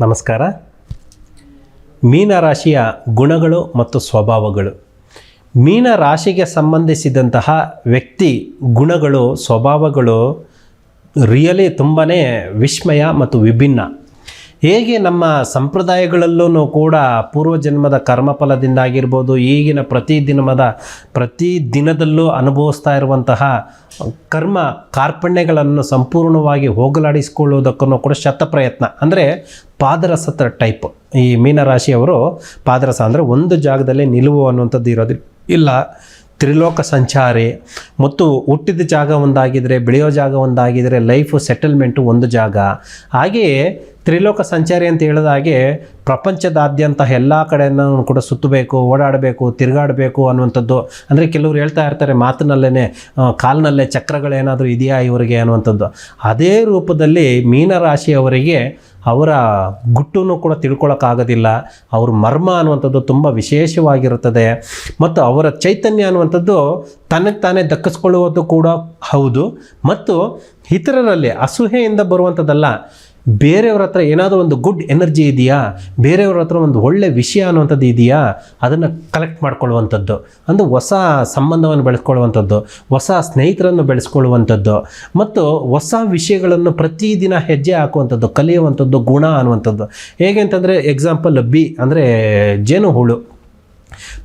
ನಮಸ್ಕಾರ. ಮೀನರಾಶಿಯ ಗುಣಗಳು ಮತ್ತು ಸ್ವಭಾವಗಳು. ಮೀನ ರಾಶಿಗೆ ಸಂಬಂಧಿಸಿದಂತಹ ವ್ಯಕ್ತಿ ಗುಣಗಳು, ಸ್ವಭಾವಗಳು ರಿಯಲಿ ತುಂಬಾ ವಿಸ್ಮಯ ಮತ್ತು ವಿಭಿನ್ನ. ಹೇಗೆ ನಮ್ಮ ಸಂಪ್ರದಾಯಗಳಲ್ಲೂ ಕೂಡ ಪೂರ್ವಜನ್ಮದ ಕರ್ಮಫಲದಿಂದಾಗಿರ್ಬೋದು, ಈಗಿನ ಪ್ರತಿ ದಿನಮದ ಪ್ರತಿ ದಿನದಲ್ಲೂ ಅನುಭವಿಸ್ತಾ ಇರುವಂತಹ ಕರ್ಮ ಕಾರ್ಪಣ್ಯಗಳನ್ನು ಸಂಪೂರ್ಣವಾಗಿ ಹೋಗಲಾಡಿಸಿಕೊಳ್ಳುವುದಕ್ಕೂ ಕೂಡ ಶತಪ್ರಯತ್ನ ಅಂದರೆ ಪಾದರಸತ್ರ ಟೈಪ್. ಈ ಮೀನರಾಶಿಯವರು ಪಾದರಸ ಅಂದರೆ ಒಂದು ಜಾಗದಲ್ಲಿ ನಿಲುವು ಅನ್ನುವಂಥದ್ದು ಇರೋದು ಇಲ್ಲ, ತ್ರಿಲೋಕ ಸಂಚಾರಿ, ಮತ್ತು ಹುಟ್ಟಿದ ಜಾಗ ಒಂದಾಗಿದ್ದರೆ ಬೆಳೆಯೋ ಜಾಗ ಒಂದಾಗಿದ್ದರೆ ಲೈಫು ಸೆಟಲ್ಮೆಂಟು ಒಂದು ಜಾಗ. ಹಾಗೆಯೇ ತ್ರಿಲೋಕ ಸಂಚಾರಿ ಅಂತ ಹೇಳಿದ ಹಾಗೆ ಪ್ರಪಂಚದಾದ್ಯಂತ ಎಲ್ಲ ಕಡೆಯನ್ನು ಕೂಡ ಸುತ್ತಬೇಕು, ಓಡಾಡಬೇಕು, ತಿರುಗಾಡಬೇಕು ಅನ್ನುವಂಥದ್ದು. ಅಂದರೆ ಕೆಲವರು ಹೇಳ್ತಾ ಇರ್ತಾರೆ ಮಾತಿನಲ್ಲೇ ಕಾಲಿನಲ್ಲೇ ಚಕ್ರಗಳೇನಾದರೂ ಇದೆಯಾ ಇವರಿಗೆ ಅನ್ನುವಂಥದ್ದು. ಅದೇ ರೂಪದಲ್ಲಿ ಮೀನರಾಶಿಯವರಿಗೆ ಅವರ ಗುಟ್ಟನ್ನು ಕೂಡ ತಿಳ್ಕೊಳ್ಳೋಕ್ಕಾಗೋದಿಲ್ಲ ಅವ್ರ ಮರ್ಮ ಅನ್ನುವಂಥದ್ದು ತುಂಬ ವಿಶೇಷವಾಗಿರುತ್ತದೆ. ಮತ್ತು ಅವರ ಚೈತನ್ಯ ಅನ್ನುವಂಥದ್ದು ತನಗೆ ತಾನೇ ದಕ್ಕಿಸ್ಕೊಳ್ಳುವುದು ಕೂಡ ಹೌದು. ಮತ್ತು ಇತರರಲ್ಲಿ ಅಸೂಹೆಯಿಂದ ಬರುವಂಥದ್ದಲ್ಲ. ಬೇರೆಯವ್ರ ಹತ್ರ ಏನಾದರೂ ಒಂದು ಗುಡ್ ಎನರ್ಜಿ ಇದೆಯಾ? ಬೇರೆಯವ್ರ ಹತ್ರ ಒಂದು ಒಳ್ಳೆ ವಿಷಯ ಅನ್ನುವಂಥದ್ದು ಇದೆಯಾ? ಅದನ್ನು ಕಲೆಕ್ಟ್ ಮಾಡ್ಕೊಳ್ಳುವಂಥದ್ದು. ಅಂದರೆ ಹೊಸ ಸಂಬಂಧವನ್ನು ಬೆಳೆಸ್ಕೊಳ್ಳುವಂಥದ್ದು, ಹೊಸ ಸ್ನೇಹಿತರನ್ನು ಬೆಳೆಸ್ಕೊಳ್ಳುವಂಥದ್ದು, ಮತ್ತು ಹೊಸ ವಿಷಯಗಳನ್ನು ಪ್ರತಿದಿನ ಹೆಜ್ಜೆ ಹಾಕುವಂಥದ್ದು, ಕಲಿಯುವಂಥದ್ದು, ಗುಣ ಅನ್ನುವಂಥದ್ದು. ಹೇಗೆ ಅಂತಂದರೆ ಎಕ್ಸಾಂಪಲ್ ಬಿ ಅಂದರೆ ಜೇನು ಹುಳು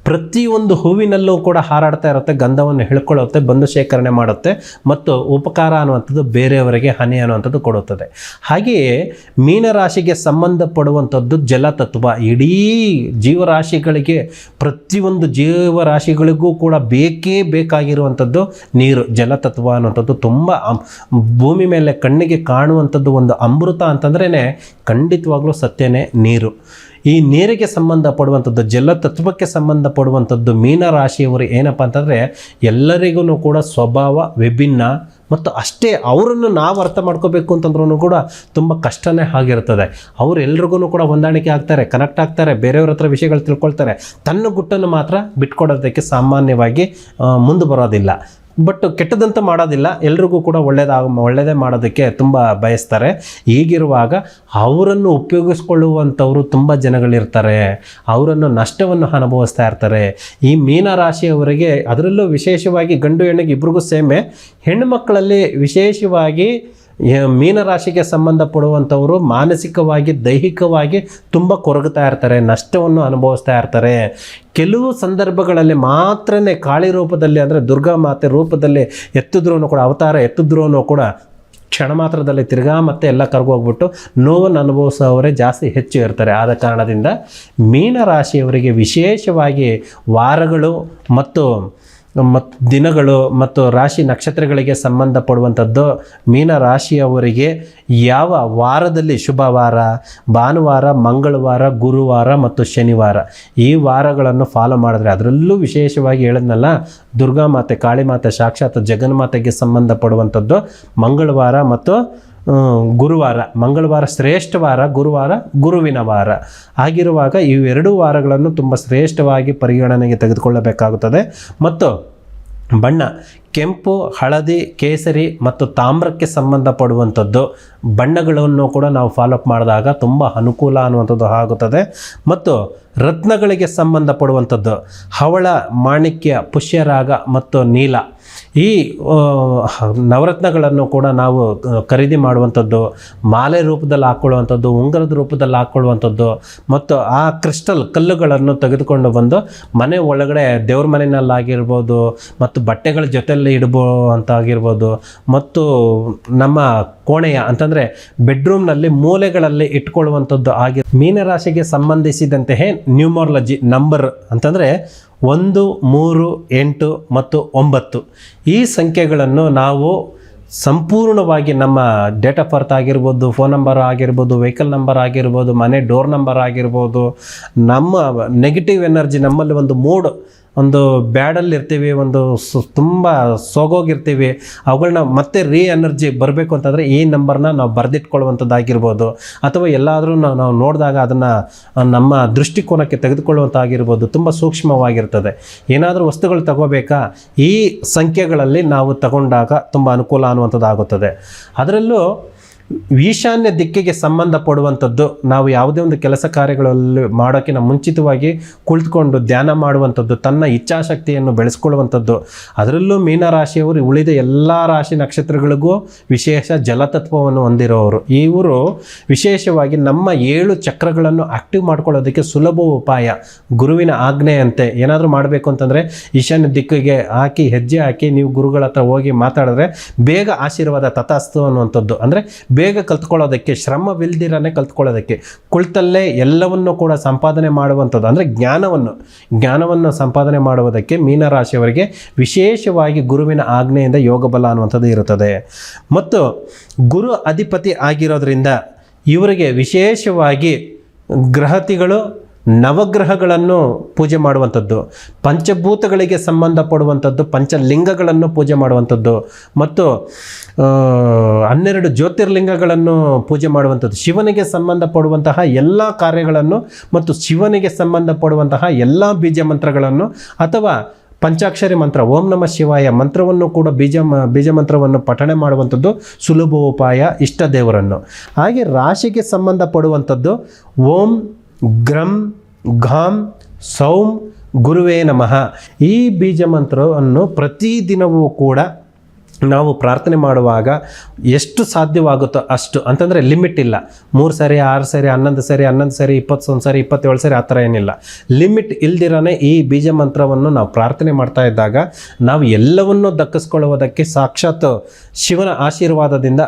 ಪ್ರತಿಯೊಂದು ಹೂವಿನಲ್ಲೂ ಕೂಡ ಹಾರಾಡ್ತಾ ಇರುತ್ತೆ, ಗಂಧವನ್ನು ಹೇಳ್ಕೊಳ್ಳುತ್ತೆ, ಬಂದು ಶೇಖರಣೆ ಮಾಡುತ್ತೆ ಮತ್ತು ಉಪಕಾರ ಅನ್ನುವಂಥದ್ದು ಬೇರೆಯವರಿಗೆ ಹನಿ ಅನ್ನುವಂಥದ್ದು ಕೊಡುತ್ತದೆ. ಹಾಗೆಯೇ ಮೀನರಾಶಿಗೆ ಸಂಬಂಧಪಡುವಂಥದ್ದು ಜಲತತ್ವ. ಇಡೀ ಜೀವರಾಶಿಗಳಿಗೆ, ಪ್ರತಿಯೊಂದು ಜೀವರಾಶಿಗಳಿಗೂ ಕೂಡ ಬೇಕೇ ಬೇಕಾಗಿರುವಂಥದ್ದು ನೀರು. ಜಲತತ್ವ ಅನ್ನುವಂಥದ್ದು ತುಂಬ ಭೂಮಿ ಮೇಲೆ ಕಣ್ಣಿಗೆ ಕಾಣುವಂಥದ್ದು ಒಂದು ಅಮೃತ ಅಂತಂದ್ರೇ ಖಂಡಿತವಾಗ್ಲೂ ಸತ್ಯನೇ ನೀರು. ಈ ನೀರಿಗೆ ಸಂಬಂಧಪಡುವಂಥದ್ದು, ಜಲತತ್ವಕ್ಕೆ ಸಂಬಂಧಪಡುವಂಥದ್ದು ಮೀನರಾಶಿಯವರು ಏನಪ್ಪ ಅಂತಂದರೆ ಎಲ್ಲರಿಗೂ ಕೂಡ ಸ್ವಭಾವ ವಿಭಿನ್ನ ಮತ್ತು ಅಷ್ಟೇ ಅವರನ್ನು ನಾವು ಅರ್ಥ ಮಾಡ್ಕೋಬೇಕು ಅಂತಂದ್ರೂ ಕೂಡ ತುಂಬ ಕಷ್ಟನೇ ಆಗಿರ್ತದೆ. ಅವರೆಲ್ರಿಗೂ ಕೂಡ ಹೊಂದಾಣಿಕೆ ಆಗ್ತಾರೆ ಕನೆಕ್ಟ್ ಆಗ್ತಾರೆ, ಬೇರೆಯವ್ರ ಹತ್ರ ವಿಷಯಗಳು ತಿಳ್ಕೊಳ್ತಾರೆ. ತನ್ನ ಗುಟ್ಟನ್ನು ಮಾತ್ರ ಬಿಟ್ಕೊಡೋದಕ್ಕೆ ಸಾಮಾನ್ಯವಾಗಿ ಮುಂದೆ ಬರೋದಿಲ್ಲ. ಬಟ್ ಕೆಟ್ಟದಂತ ಮಾಡೋದಿಲ್ಲ. ಎಲ್ರಿಗೂ ಕೂಡ ಒಳ್ಳೆಯದಾಗ ಒಳ್ಳೆಯದೇ ಮಾಡೋದಕ್ಕೆ ತುಂಬ ಬಯಸ್ತಾರೆ. ಹೀಗಿರುವಾಗ ಅವರನ್ನು ಉಪಯೋಗಿಸ್ಕೊಳ್ಳುವಂಥವರು ತುಂಬ ಜನಗಳಿರ್ತಾರೆ. ಅವರನ್ನು ನಷ್ಟವನ್ನು ಅನುಭವಿಸ್ತಾ ಇರ್ತಾರೆ. ಈ ಮೀನರಾಶಿಯವರಿಗೆ ಅದರಲ್ಲೂ ವಿಶೇಷವಾಗಿ ಗಂಡು ಹೆಣ್ಣಿಗೆ ಇಬ್ರಿಗೂ ಸೇಮೆ. ಹೆಣ್ಣು ಮಕ್ಕಳಲ್ಲಿ ವಿಶೇಷವಾಗಿ ಮೀನರಾಶಿಗೆ ಸಂಬಂಧಪಡುವಂಥವರು ಮಾನಸಿಕವಾಗಿ, ದೈಹಿಕವಾಗಿ ತುಂಬ ಕೊರಗುತ್ತಾ ಇರ್ತಾರೆ, ನಷ್ಟವನ್ನು ಅನುಭವಿಸ್ತಾ ಇರ್ತಾರೆ. ಕೆಲವು ಸಂದರ್ಭಗಳಲ್ಲಿ ಮಾತ್ರನೇ ಕಾಳಿ ರೂಪದಲ್ಲಿ ಅಂದರೆ ದುರ್ಗಾ ಮಾತೆ ರೂಪದಲ್ಲಿ ಎತ್ತಿದ್ರೂ ಕೂಡ, ಅವತಾರ ಎತ್ತಿದ್ರೂ ಕೂಡ ಕ್ಷಣ ಮಾತ್ರದಲ್ಲಿ ತಿರ್ಗಾ ಮತ್ತೆ ಎಲ್ಲ ಕರ್ಗೋಗ್ಬಿಟ್ಟು ನೋವನ್ನು ಅನುಭವಿಸೋವರೇ ಜಾಸ್ತಿ ಹೆಚ್ಚು ಇರ್ತಾರೆ. ಆದ ಕಾರಣದಿಂದ ಮೀನರಾಶಿಯವರಿಗೆ ವಿಶೇಷವಾಗಿ ವಾರಗಳು ಮತ್ತು ಮತ್ತು ದಿನಗಳು ಮತ್ತು ರಾಶಿ ನಕ್ಷತ್ರಗಳಿಗೆ ಸಂಬಂಧಪಡುವಂಥದ್ದು ಮೀನರಾಶಿಯವರಿಗೆ ಯಾವ ವಾರದಲ್ಲಿ ಶುಭ ವಾರ ಭಾನುವಾರ, ಮಂಗಳವಾರ, ಗುರುವಾರ ಮತ್ತು ಶನಿವಾರ. ಈ ವಾರಗಳನ್ನು ಫಾಲೋ ಮಾಡಿದ್ರೆ ಅದರಲ್ಲೂ ವಿಶೇಷವಾಗಿ ಹೇಳಿದ್ನಲ್ಲ ದುರ್ಗಾಮಾತೆ ಕಾಳಿಮಾತೆ ಸಾಕ್ಷಾತ್ ಜಗನ್ಮಾತೆಗೆ ಸಂಬಂಧಪಡುವಂಥದ್ದು ಮಂಗಳವಾರ ಮತ್ತು ಗುರುವಾರ, ಮಂಗಳವಾರ ಶ್ರೇಷ್ಠ ವಾರ, ಗುರುವಾರ ಗುರುವಿನ ವಾರ. ಆಗಿರುವಾಗ ಇವೆರಡೂ ವಾರಗಳನ್ನು ತುಂಬ ಶ್ರೇಷ್ಠವಾಗಿ ಪರಿಗಣನೆಗೆ ತೆಗೆದುಕೊಳ್ಳಬೇಕಾಗುತ್ತದೆ. ಮತ್ತು ಬಣ್ಣ, ಕೆಂಪು, ಹಳದಿ, ಕೇಸರಿ ಮತ್ತು ತಾಮ್ರಕ್ಕೆ ಸಂಬಂಧಪಡುವಂಥದ್ದು ಬಣ್ಣಗಳನ್ನು ಕೂಡ ನಾವು ಫಾಲೋಅಪ್ ಮಾಡಿದಾಗ ತುಂಬ ಅನುಕೂಲ ಅನ್ನುವಂಥದ್ದು ಆಗುತ್ತದೆ. ಮತ್ತು ರತ್ನಗಳಿಗೆ ಸಂಬಂಧಪಡುವಂಥದ್ದು ಹವಳ, ಮಾಣಿಕ್ಯ, ಪುಷ್ಯರಾಗ ಮತ್ತು ನೀಲ. ಈ ನವರತ್ನಗಳನ್ನು ಕೂಡ ನಾವು ಖರೀದಿ ಮಾಡುವಂಥದ್ದು, ಮಾಲೆ ರೂಪದಲ್ಲಿ ಹಾಕ್ಕೊಳ್ಳುವಂಥದ್ದು ಉಂಗರದ ರೂಪದಲ್ಲಿ ಹಾಕ್ಕೊಳ್ಳುವಂಥದ್ದು ಮತ್ತು ಆ ಕ್ರಿಸ್ಟಲ್ ಕಲ್ಲುಗಳನ್ನು ತೆಗೆದುಕೊಂಡು ಬಂದು ಮನೆ ಒಳಗಡೆ ದೇವ್ರ ಮನೆಯಲ್ಲಾಗಿರ್ಬೋದು, ಮತ್ತು ಬಟ್ಟೆಗಳ ಜೊತೆಯಲ್ಲಿ ಇಡ್ಬೋ ಮತ್ತು ನಮ್ಮ ಕೋಣೆಯ, ಅಂತಂದರೆ ಬೆಡ್ರೂಮ್ನಲ್ಲಿ ಮೂಲೆಗಳಲ್ಲಿ ಇಟ್ಕೊಳ್ಳುವಂಥದ್ದು ಆಗಿ, ಮೀನರಾಶಿಗೆ ಸಂಬಂಧಿಸಿದಂತೆಯೇ ನ್ಯೂಮರ್ಲಜಿ ನಂಬರ್ ಅಂತಂದರೆ ಒಂದು, ಮೂರು, ಎಂಟು ಮತ್ತು ಒಂಬತ್ತು. ಈ ಸಂಖ್ಯೆಗಳನ್ನು ನಾವು ಸಂಪೂರ್ಣವಾಗಿ ನಮ್ಮ ಡೇಟ್ ಆಫ್ ಬರ್ತ್ ಆಗಿರ್ಬೋದು, ಫೋನ್ ನಂಬರ್ ಆಗಿರ್ಬೋದು, ವೆಹಿಕಲ್ ನಂಬರ್ ಆಗಿರ್ಬೋದು, ಮನೆ ಡೋರ್ ನಂಬರ್ ಆಗಿರ್ಬೋದು, ನಮ್ಮ ನೆಗೆಟಿವ್ ಎನರ್ಜಿ ನಮ್ಮಲ್ಲಿ ಒಂದು ಮೂಡ್ ಒಂದು ಬ್ಯಾಡಲ್ಲಿ ಇರ್ತೀವಿ ಒಂದು ಸು ತುಂಬ ಸೋಗೋಗಿರ್ತೀವಿ ಅವುಗಳನ್ನ ಮತ್ತೆ ರೀ ಎನರ್ಜಿ ಬರಬೇಕು ಅಂತಂದರೆ ಈ ನಂಬರ್ನ ನಾವು ಬರೆದಿಟ್ಕೊಳ್ಳುವಂಥದ್ದಾಗಿರ್ಬೋದು ಅಥವಾ ಎಲ್ಲಾದರೂ ನಾವು ನಾವು ನೋಡಿದಾಗ ಅದನ್ನು ನಮ್ಮ ದೃಷ್ಟಿಕೋನಕ್ಕೆ ತೆಗೆದುಕೊಳ್ಳುವಂಥಾಗಿರ್ಬೋದು ತುಂಬ ಸೂಕ್ಷ್ಮವಾಗಿರ್ತದೆ. ಏನಾದರೂ ವಸ್ತುಗಳು ತಗೋಬೇಕಾ? ಈ ಸಂಖ್ಯೆಗಳಲ್ಲಿ ನಾವು ತಗೊಂಡಾಗ ತುಂಬ ಅನುಕೂಲ ಅನ್ನುವಂಥದ್ದಾಗುತ್ತದೆ. ಅದರಲ್ಲೂ ಈಶಾನ್ಯ ದಿಕ್ಕಿಗೆ ಸಂಬಂಧಪಡುವಂಥದ್ದು ನಾವು ಯಾವುದೇ ಒಂದು ಕೆಲಸ ಕಾರ್ಯಗಳಲ್ಲಿ ಮಾಡೋಕ್ಕಿಂತ ಮುಂಚಿತವಾಗಿ ಕುಳಿತುಕೊಂಡು ಧ್ಯಾನ ಮಾಡುವಂಥದ್ದು, ತನ್ನ ಇಚ್ಛಾಶಕ್ತಿಯನ್ನು ಬೆಳೆಸ್ಕೊಳ್ಳುವಂಥದ್ದು. ಅದರಲ್ಲೂ ಮೀನರಾಶಿಯವರು ಉಳಿದ ಎಲ್ಲ ರಾಶಿ ನಕ್ಷತ್ರಗಳಿಗೂ ವಿಶೇಷ ಜಲತತ್ವವನ್ನು ಹೊಂದಿರೋರು. ಇವರು ವಿಶೇಷವಾಗಿ ನಮ್ಮ ಏಳು ಚಕ್ರಗಳನ್ನು ಆಕ್ಟಿವ್ ಮಾಡ್ಕೊಳ್ಳೋದಕ್ಕೆ ಸುಲಭ ಉಪಾಯ. ಗುರುವಿನ ಆಜ್ಞೆಯಂತೆ ಏನಾದರೂ ಮಾಡಬೇಕು ಅಂತಂದರೆ ಈಶಾನ್ಯ ದಿಕ್ಕಿಗೆ ಹಾಕಿ, ಹೆಜ್ಜೆ ಹಾಕಿ, ನೀವು ಗುರುಗಳ ಹತ್ರ ಹೋಗಿ ಮಾತಾಡಿದ್ರೆ ಬೇಗ ಆಶೀರ್ವಾದ ತಥಾಸ್ತು ಅನ್ನುವಂಥದ್ದು. ಅಂದರೆ ಬೇಗ ಕಲ್ತ್ಕೊಳ್ಳೋದಕ್ಕೆ, ಶ್ರಮವಿಲ್ದಿರನೇ ಕಲ್ತ್ಕೊಳ್ಳೋದಕ್ಕೆ, ಕುಳಿತಲ್ಲೇ ಎಲ್ಲವನ್ನು ಕೂಡ ಸಂಪಾದನೆ ಮಾಡುವಂಥದ್ದು, ಅಂದರೆ ಜ್ಞಾನವನ್ನು ಜ್ಞಾನವನ್ನು ಸಂಪಾದನೆ ಮಾಡುವುದಕ್ಕೆ ಮೀನರಾಶಿಯವರಿಗೆ ವಿಶೇಷವಾಗಿ ಗುರುವಿನ ಆಜ್ಞೆಯಿಂದ ಯೋಗ ಬಲ ಅನ್ನುವಂಥದ್ದು ಇರುತ್ತದೆ. ಮತ್ತು ಗುರು ಅಧಿಪತಿ ಆಗಿರೋದ್ರಿಂದ ಇವರಿಗೆ ವಿಶೇಷವಾಗಿ ಗ್ರಹತಿಗಳು ನವಗ್ರಹಗಳನ್ನು ಪೂಜೆ ಮಾಡುವಂಥದ್ದು, ಪಂಚಭೂತಗಳಿಗೆ ಸಂಬಂಧಪಡುವಂಥದ್ದು, ಪಂಚಲಿಂಗಗಳನ್ನು ಪೂಜೆ ಮಾಡುವಂಥದ್ದು, ಮತ್ತು ಹನ್ನೆರಡು ಜ್ಯೋತಿರ್ಲಿಂಗಗಳನ್ನು ಪೂಜೆ ಮಾಡುವಂಥದ್ದು. ಶಿವನಿಗೆ ಸಂಬಂಧಪಡುವಂತಹ ಎಲ್ಲ ಕಾರ್ಯಗಳನ್ನು ಮತ್ತು ಶಿವನಿಗೆ ಸಂಬಂಧಪಡುವಂತಹ ಎಲ್ಲ ಬೀಜ ಮಂತ್ರಗಳನ್ನು ಅಥವಾ ಪಂಚಾಕ್ಷರಿ ಮಂತ್ರ, ಓಂ ನಮ ಶಿವಾಯ ಮಂತ್ರವನ್ನು ಕೂಡ ಬೀಜ ಬೀಜ ಮಂತ್ರವನ್ನು ಪಠಣೆ ಮಾಡುವಂಥದ್ದು ಸುಲಭ ಉಪಾಯ ಇಷ್ಟ ದೇವರನ್ನು ಹಾಗೆ ರಾಶಿಗೆ ಸಂಬಂಧಪಡುವಂಥದ್ದು, ಓಂ ಗ್ರಂ, ಘಾಂ, ಸೌಂ, ಗುರುವೇ ನಮಃ. ಈ ಬೀಜ ಮಂತ್ರವನ್ನು ಪ್ರತಿದಿನವೂ ಕೂಡ ನಾವು ಪ್ರಾರ್ಥನೆ ಮಾಡುವಾಗ ಎಷ್ಟು ಸಾಧ್ಯವಾಗುತ್ತೋ ಅಷ್ಟು, ಅಂತಂದರೆ ಲಿಮಿಟ್ ಇಲ್ಲ. ಮೂರು ಸರಿ, ಆರು ಸರಿ, ಹನ್ನೊಂದು ಸರಿ ಹನ್ನೊಂದು ಸರಿ ಇಪ್ಪತ್ತೊಂದು ಸರಿ, ಇಪ್ಪತ್ತೇಳು ಸರಿ, ಆ ಥರ ಏನಿಲ್ಲ. ಲಿಮಿಟ್ ಇಲ್ದಿರನೇ ಈ ಬೀಜ ಮಂತ್ರವನ್ನು ನಾವು ಪ್ರಾರ್ಥನೆ ಮಾಡ್ತಾ ಇದ್ದಾಗ ನಾವು ಎಲ್ಲವನ್ನೂ ದಕ್ಕಿಸ್ಕೊಳ್ಳುವುದಕ್ಕೆ ಸಾಕ್ಷಾತ್ ಶಿವನ ಆಶೀರ್ವಾದದಿಂದ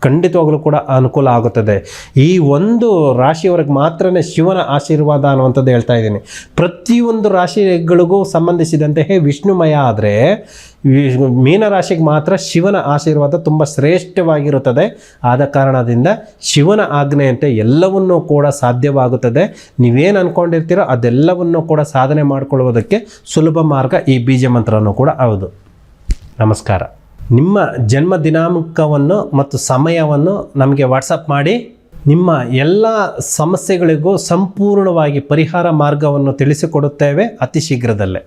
ಖಂಡಿತವಾಗಲೂ ಕೂಡ ಅನುಕೂಲ ಆಗುತ್ತದೆ. ಈ ಒಂದು ರಾಶಿಯವರೆಗೆ ಮಾತ್ರನೇ ಶಿವನ ಆಶೀರ್ವಾದ ಅನ್ನುವಂಥದ್ದು ಹೇಳ್ತಾ ಇದ್ದೀನಿ. ಪ್ರತಿಯೊಂದು ರಾಶಿಗಳಿಗೂ ಸಂಬಂಧಿಸಿದಂತೆ, ಹೇ ವಿಷ್ಣುಮಯ ಆದರೆ ಮೀನರಾಶಿಗೆ ಮಾತ್ರ ಶಿವನ ಆಶೀರ್ವಾದ ತುಂಬ ಶ್ರೇಷ್ಠವಾಗಿರುತ್ತದೆ. ಆದ ಕಾರಣದಿಂದ ಶಿವನ ಆಜ್ಞೆಯಂತೆ ಎಲ್ಲವನ್ನೂ ಕೂಡ ಸಾಧ್ಯವಾಗುತ್ತದೆ. ನೀವೇನು ಅಂದ್ಕೊಂಡಿರ್ತೀರೋ ಅದೆಲ್ಲವನ್ನೂ ಕೂಡ ಸಾಧನೆ ಮಾಡಿಕೊಳ್ಳುವುದಕ್ಕೆ ಸುಲಭ ಮಾರ್ಗ ಈ ಬೀಜ ಮಂತ್ರನೂ ಕೂಡ ಹೌದು. ನಮಸ್ಕಾರ. ನಿಮ್ಮ ಜನ್ಮ ದಿನಾಂಕವನ್ನು ಮತ್ತು ಸಮಯವನ್ನು ನಮಗೆ ವಾಟ್ಸಪ್ ಮಾಡಿ ನಿಮ್ಮ ಎಲ್ಲ ಸಮಸ್ಯೆಗಳಿಗೂ ಸಂಪೂರ್ಣವಾಗಿ ಪರಿಹಾರ ಮಾರ್ಗವನ್ನು ತಿಳಿಸಿಕೊಡುತ್ತೇವೆ ಅತಿ ಶೀಘ್ರದಲ್ಲೇ.